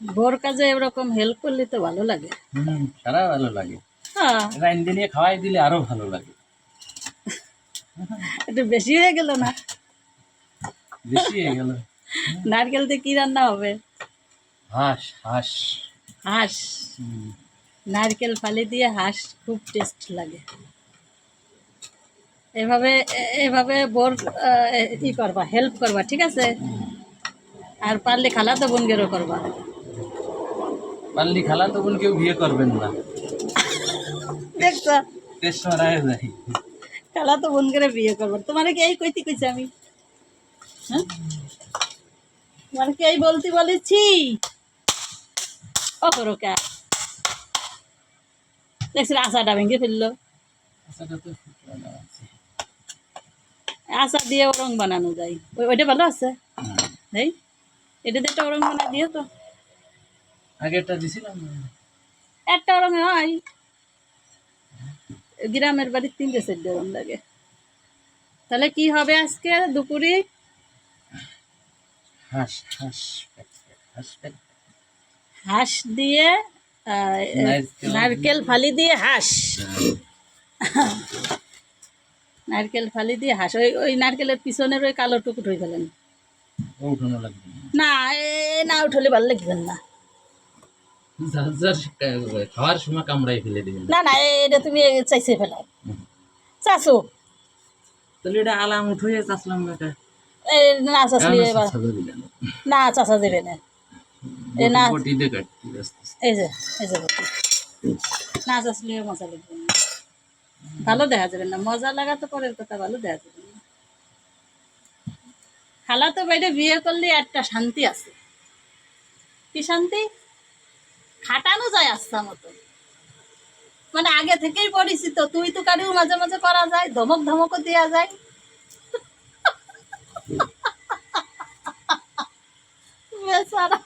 Bore কাজে এরকম help করলে তো ভালো লাগে। হুম সারা ভালো লাগে। হ্যাঁ। রাইন্দে নিয়ে খাওয়াই দিলে আরও ভালো লাগে। একটু বেশি হয়ে গেল না? বেশি হয়ে গেল। নারকেল দিয়ে কি রান্না হবে? হাঁস হাঁস। হাঁস। নারকেল ফালি দিয়ে হাঁস খুব টেস্ট লাগে। এভাবে এভাবে বোর ই করবা হেল্প করবা ঠিক আছে? আর পারলে খালা তো বোনগেরও করবা। পারলি খালা তো বোন কেউ বিয়ে করবেন না। দেখছ? মারায় খালা তো বোনগেরে বিয়ে করবা। তোমার কি এই কইতে কইছি আমি? হ্যাঁ? তোমার কি এই বলতে বলেছি? করো আশাটা ভেঙে ফেলল। আশা দিয়ে ওরং বানানো যায়। ওইটা ভালো আছে? এই এটা দিয়ে একটা ওরং বানা দিও তো। আগেরটা দিছিলাম একটা হয়। গ্রামের বাড়ির তিনটে সেট লাগে। তাহলে কি হবে আজকে দুপুরে? হাঁস হাঁস হাঁস হাঁস দিয়ে নারকেল। ফালি দিয়ে হাঁস। নারকেল ফালি দিয়ে হাঁস। ওই ওই নারকেলের পিছনের ওই কালো টুকুট হয়ে গেলেন না। এ না উঠলে ভালো লাগবেন না। খাওয়ার সময় কামড়াই ফেলে দিবেন। না না এটা তুমি চাইছে ফেলাও হুম। চাচো। তাহলে এটা আলাম উঠে না চাচলি না চাচা দেবে না। এ না। বটি দিয়ে কাটতে আস্তে আস্তে। এই যে এই যে না চাচলি মজা লাগবে না। ভালো দেখা যাবে না। মজা লাগা তো পরের কথা ভালো দেখা যাবে না। খালা তো বাইরে বিয়ে করলে একটা শান্তি আছে। কি শান্তি? খাটানো যায় আস্থা মতো। মানে আগে থেকেই পরিচিত তুই তো কারিও মাঝে মাঝে করা যায় ধমক ধমকও দেওয়া যায়। বেচারা।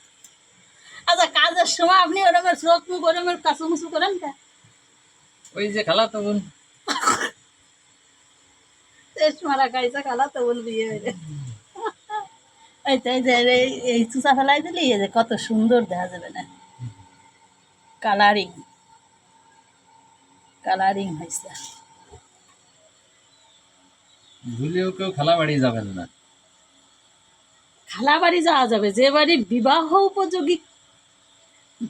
আচ্ছা কাজের সময় আপনি ওরকম চোখ মুখ ওরকম কাঁচু মুচু করেন কে? ওই যে খালা তো বোন। মারা খাইছে খালা তো বল বিয়ে হইলে। এই তো যে এই- এই চুচা ফেলাই দিলি এই যে কত সুন্দর দেখা যাবে না। কালারিং কালারিং হয়েছে ভুলেও কেউ খালা বাড়ি যাবেন না। খালা বাড়ি যাওয়া যাবে যে বাড়ি বিবাহ উপযোগী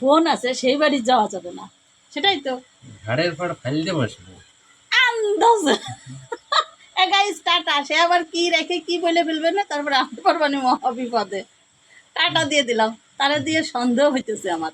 বোন আছে সেই বাড়ি যাওয়া যাবে না। সেটাই তো। ঘাড়ের পর ফাইলতে বসবে আন্দাজ একা স্টার্ট আসে আবার কি রেখে কি বলে ফেলবে না তারপরে আমি পারবানি মহা বিপদে টাটা দিয়ে দিলাম। তারা দিয়ে সন্দেহ হইতেছে আমার।